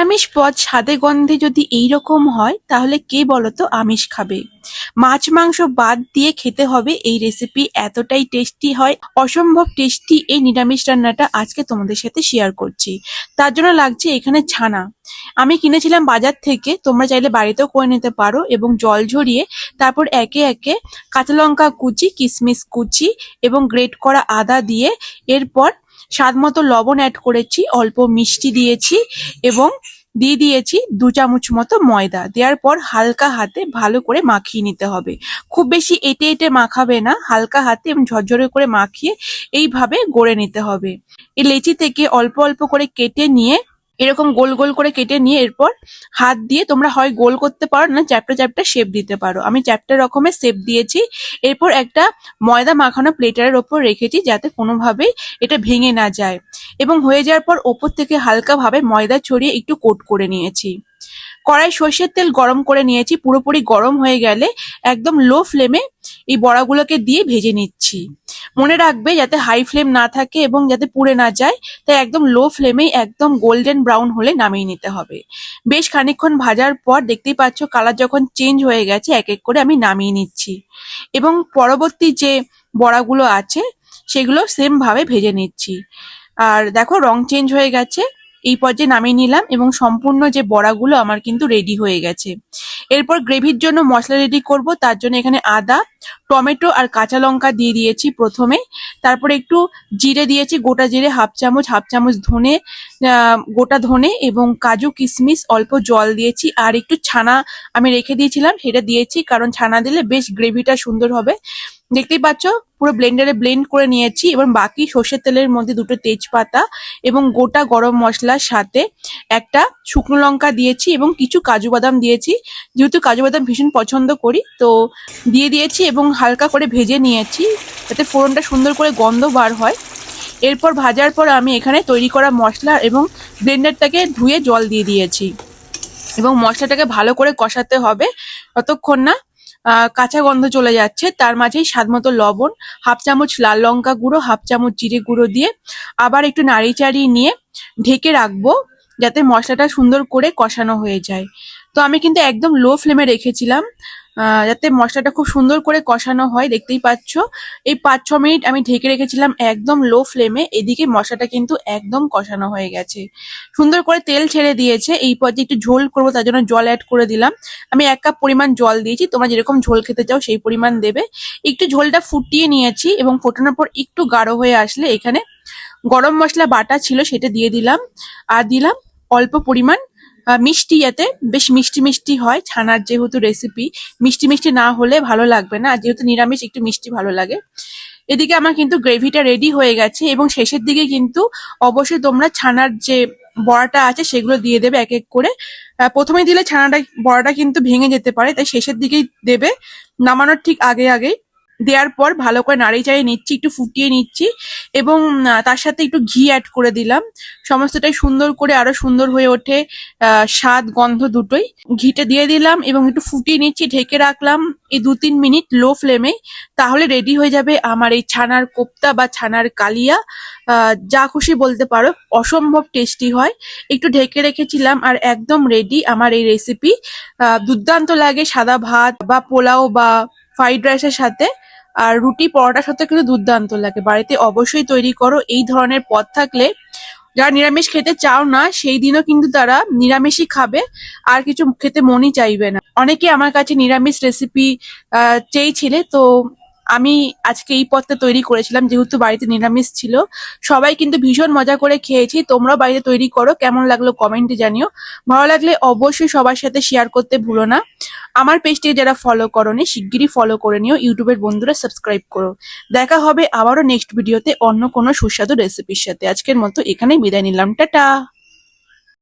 নিরামিষ পদ স্বাদে গন্ধে যদি এই রকম হয়, তাহলে কে বলতো আমিষ খাবে? মাছ মাংস বাদ দিয়ে খেতে হবে এই রেসিপি এতটাই টেস্টি হয়, অসম্ভব টেস্টি এই নিরামিষ রান্নাটা আজকে তোমাদের সাথে শেয়ার করছি। তার জন্য লাগছে এখানে ছানা। আমি কিনেছিলাম বাজার থেকে, তোমরা চাইলে বাড়িতেও করে নিতে পারো এবং জল ঝরিয়ে তারপর একে একে কাঁচা লঙ্কা কুচি কিশমিশ কুচি এবং গ্রেট করা আদা দিয়ে এরপর স্বাদ মতো লবণ অ্যাড করেছি, অল্প মিষ্টি দিয়েছি এবং দিয়ে দিয়েছি দু চামচ মতো ময়দা। দেওয়ার পর হালকা হাতে ভালো করে মাখিয়ে নিতে হবে। খুব বেশি এটে এটে মাখাবে না, হালকা হাতে এবং ঝরঝরে করে মাখিয়ে এইভাবে গড়ে নিতে হবে। এই লেচি থেকে অল্প অল্প করে কেটে নিয়ে এরকম গোল গোল করে কেটে নিয়ে এরপর হাত দিয়ে তোমরা হয় গোল করতে পারো না চ্যাপটা চ্যাপটা শেপ দিতে পারো। আমি চ্যাপটা রকমের শেপ দিয়েছি। এরপর একটা ময়দা মাখানো প্লেটারের ওপর রেখেছি যাতে কোনোভাবেই এটা ভেঙে না যায়। এবং হয়ে যাওয়ার পর ওপর থেকে হালকাভাবে ময়দা ছড়িয়ে একটু কোট করে নিয়েছি। কড়াই সর্ষের তেল গরম করে নিয়েছি। পুরোপুরি গরম হয়ে গেলে একদম লো ফ্লেমে এই বড়াগুলোকে দিয়ে ভেজে নিচ্ছি। মনে রাখবে যাতে হাই ফ্লেম না থাকে এবং যাতে পুড়ে না যায়। তাই একদম লো ফ্লেমে একদম গোল্ডেন ব্রাউন হলে নামিয়ে নিতে হবে। বেশ খানিকক্ষণ ভাজার পর দেখতেই পাচ্ছ কালার যখন চেঞ্জ হয়ে গেছে, এক এক করে আমি নামিয়ে নিচ্ছি। এবং পরবর্তী যে বড়াগুলো আছে, সেগুলো সেম ভাবে ভেজে নিচ্ছি। আর দেখো রং চেঞ্জ হয়ে গেছে। এই পর্যায়ে নামিয়ে নিলাম এবং সম্পূর্ণ যে বড়াগুলো আমার কিন্তু রেডি হয়ে গেছে। এরপর গ্রেভির জন্য মশলা রেডি করব, তার জন্য এখানে আদা, টমেটো আর কাঁচা লঙ্কা দিয়ে দিয়েছি প্রথমে। তারপরে একটু জিরে দিয়েছি, গোটা জিরে হাফ চামচ হাফ চামচ ধনে গোটা ধনে এবং কাজু কিশমিশ, অল্প জল দিয়েছি। আর একটু ছানা আমি রেখে দিয়েছিলাম, সেটা দিয়েছি, কারণ ছানা দিলে বেশ গ্রেভিটা সুন্দর হবে। দেখতেই পাচ্ছ? পুরো ব্লেন্ডারে ব্লেন্ড করে নিয়েছি। এবং বাকি সর্ষের তেলের মধ্যে দুটো তেজপাতা এবং গোটা গরম মশলার সাথে একটা শুকনো লঙ্কা দিয়েছি এবং কিছু কাজু বাদাম দিয়েছি। যেহেতু কাজু বাদাম ভীষণ পছন্দ করি, তো দিয়ে দিয়েছি এবং হালকা করে ভেজে নিয়েছি যাতে ফোড়নটা সুন্দর করে গন্ধ বার হয়। এরপর ভাজার পর আমি এখানে তৈরি করা মশলা এবং ব্লেন্ডারটাকে ধুয়ে জল দিয়ে দিয়েছি। এবং মশলাটাকে ভালো করে কষাতে হবে। ততক্ষণ না কাঁচা গন্ধ চলে যাচ্ছে। তার মাঝেই স্বাদ মতো লবণ, হাফ চামচ লাল লঙ্কা গুঁড়ো, হাফ চামচ জিরে গুঁড়ো দিয়ে আবার একটু নাড়ি চাড়িয়ে নিয়ে ঢেকে রাখব। যাতে মশলাটা সুন্দর করে কষানো হয়ে যায়। তো আমি কিন্তু একদম লো ফ্লেমে রেখেছিলাম। যাতে মশলাটা খুব সুন্দর করে কষানো হয়, দেখতেই পাচ্ছ। এই পাঁচ ছ মিনিট আমি ঢেকে রেখেছিলাম একদম লো ফ্লেমে এদিকে মশলাটা কিন্তু একদম কষানো হয়ে গেছে। সুন্দর করে তেল ছেড়ে দিয়েছে। এই পর্যায়ে একটু ঝোল করব, তার জন্য জল অ্যাড করে দিলাম। আমি এক কাপ পরিমাণ জল দিয়েছি। তোমরা যেরকম ঝোল খেতে চাও, সেই পরিমাণ দেবে। একটু ঝোলটা ফুটিয়ে নিয়েছি এবং ফোটানোর পর একটু গাঢ় হয়ে আসলে এখানে গরম মশলা বাটা ছিল, সেটা দিয়ে দিলাম। আর দিলাম অল্প পরিমাণ মিষ্টি এতে। বেশ মিষ্টি মিষ্টি হয় ছানার যেহেতু রেসিপি মিষ্টি মিষ্টি না হলে ভালো লাগবে না। যেহেতু নিরামিষ, একটু মিষ্টি ভালো লাগে। এদিকে আমার কিন্তু গ্রেভিটা রেডি হয়ে গেছে এবং শেষের দিকে কিন্তু অবশ্যই তোমরা ছানার যে বড়াটা আছে সেগুলো দিয়ে দেবে এক এক করে। প্রথমে দিলে ছানাটা, বড়াটা কিন্তু ভেঙে যেতে পারে, তাই শেষের দিকেই দেবে। নামানোর ঠিক আগে আগে দেওয়ার পর ভালো করে নাড়িয়ে চাড়িয়ে নিচ্ছি, একটু ফুটিয়ে নিচ্ছি এবং তার সাথে একটু ঘি অ্যাড করে দিলাম। সমস্তটাই সুন্দর করে আরও সুন্দর হয়ে ওঠে স্বাদ, গন্ধ দুটোই। ঘিটা দিয়ে দিলাম এবং একটু ফুটিয়ে নিচ্ছি, ঢেকে রাখলাম এই দু তিন মিনিট লো ফ্লেমে। তাহলে রেডি হয়ে যাবে আমার এই ছানার কোপ্তা বা ছানার কালিয়া। যা খুশি বলতে পারো, অসম্ভব টেস্টি হয়। একটু ঢেকে রেখেছিলাম আর একদম রেডি আমার এই রেসিপি দুর্দান্ত লাগে সাদা ভাত বা পোলাও বা ফ্রাইড রাইসের সাথে। আর রুটি পরোটার সাথে কিন্তু দুর্দান্ত লাগে। বাড়িতে অবশ্যই তৈরি করো। এই ধরনের পদ থাকলে যারা নিরামিষ খেতে চাও না, সেই দিনও কিন্তু তারা নিরামিষই খাবে। আর কিছু খেতে মনই চাইবে না। অনেকে আমার কাছে নিরামিষ রেসিপি চেয়েছিলে, তো আমি আজকে এই পদটা তৈরি করেছিলাম, যেহেতু বাড়িতে নিরামিষ ছিল। সবাই কিন্তু ভীষণ মজা করে খেয়েছি। তোমরাও বাড়িতে তৈরি করো, কেমন লাগল কমেন্টে জানিও। ভালো লাগলে অবশ্যই সবার সাথে শেয়ার করতে ভুলো না। আমার পেজটিকে যারা ফলো করনি, শিগগিরই ফলো করে নিও। ইউটিউবের বন্ধুরা সাবস্ক্রাইব করো। দেখা হবে আবারও নেক্সট ভিডিওতে অন্য কোনো সুস্বাদু রেসিপির সাথে। আজকের মতো এখানেই বিদায় নিলাম। টাটা!